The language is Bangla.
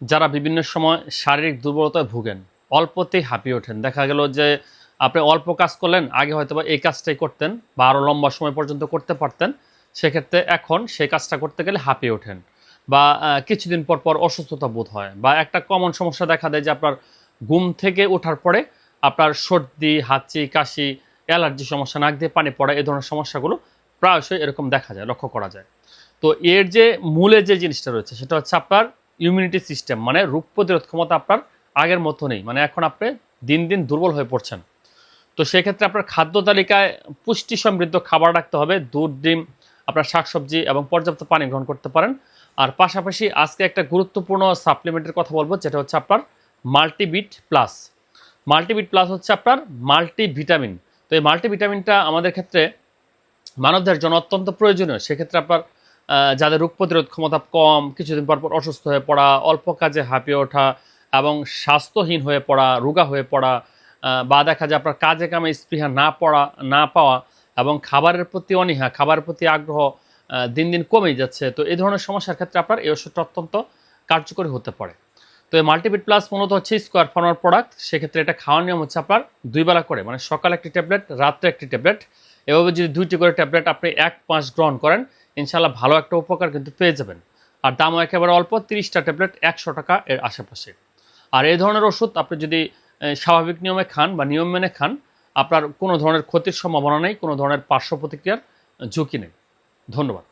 যারা বিভিন্ন সময় শারীরিক দুর্বলতায় ভুগেন, অল্পতেই হাঁপিয়ে ওঠেন। দেখা গেল যে আপনি অল্প কাজ করলেন, আগে হয়তো বা এই কাজটাই করতেন বা আরও লম্বা সময় পর্যন্ত করতে পারতেন, সেক্ষেত্রে এখন সেই কাজটা করতে গেলে হাঁপিয়ে ওঠেন বা কিছুদিন পর পর অসুস্থতা বোধ হয় বা একটা কমন সমস্যা দেখা দেয় যে আপনার ঘুম থেকে ওঠার পরে আপনার সর্দি, হাঁচি, কাশি অ্যালার্জি সমস্যা, নাক দিয়ে পানি পড়া এই ধরনের সমস্যাগুলো প্রায়শই এরকম দেখা যায়, লক্ষ্য করা যায়। তো এর যে মূলে যে জিনিসটা রয়েছে, সেটা হচ্ছে আপনার ইমিউনিটি সিস্টেম মানে রোগ প্রতিরোধ ক্ষমতা আপনার আগের মতো নেই। মানে এখন আপনি দিন দিন দুর্বল হয়ে পড়ছেন। তো সেক্ষেত্রে আপনার খাদ্য তালিকায় পুষ্টি সমৃদ্ধ খাবার রাখতে হবে। দুধ, ডিম, আপনার শাকসবজি এবং পর্যাপ্ত পানি গ্রহণ করতে পারেন। আর পাশাপাশি আজকে একটা গুরুত্বপূর্ণ সাপ্লিমেন্টের কথা বলব, যেটা হচ্ছে আপনার মাল্টিবিট প্লাস মাল্টিবিট প্লাস হচ্ছে আপনার মাল্টিভিটামিন তো এই মাল্টিভিটামিনটা আমাদের ক্ষেত্রে মানবদের জন্য অত্যন্ত প্রয়োজনীয়। সেক্ষেত্রে আপনার যাদের রোগ প্রতিরোধ ক্ষমতা কম, কিছুদিন পর পর অসুস্থ হয়ে পড়া, অল্প কাজে হাঁপিয়ে ওঠা এবং স্বাস্থ্যহীন হয়ে পড়া, রোগা হয়ে পড়া বা দেখা যায় আপনার কাজে কামে স্পৃহা না পড়া, না পাওয়া এবং খাবারের প্রতি অনীহা, খাবারের প্রতি আগ্রহ দিন দিন কমেই যাচ্ছে। তো এই ধরনের সমস্যার ক্ষেত্রে আপনার এই ওষুধটা অত্যন্ত কার্যকরী হতে পারে। তো এই মাল্টিপিট প্লাস মূলত হচ্ছে স্কোয়ার ফার্মার প্রোডাক্ট সেক্ষেত্রে এটা খাওয়ার নিয়ম হচ্ছে আপনার দুই বেলা করে মানে সকালে একটি ট্যাবলেট রাত্রে একটি ট্যাবলেট এভাবে যদি দুইটি করে ট্যাবলেট আপনি এক মাস গ্রহণ করেন ইনশাল্লাহ ভালো একটা উপকার কিন্তু পেয়ে যাবেন। আর দামও একেবারে অল্প, তিরিশটা ট্যাবলেট একশো টাকা এর আশেপাশে। আর এই ধরনের ওষুধ আপনি যদি স্বাভাবিক নিয়মে খান বা নিয়ম মেনে খান, আপনার কোনো ধরনের ক্ষতির সম্ভাবনা নেই, কোনো ধরনের পার্শ্ব প্রতিক্রিয়ার ঝুঁকি নেই। ধন্যবাদ।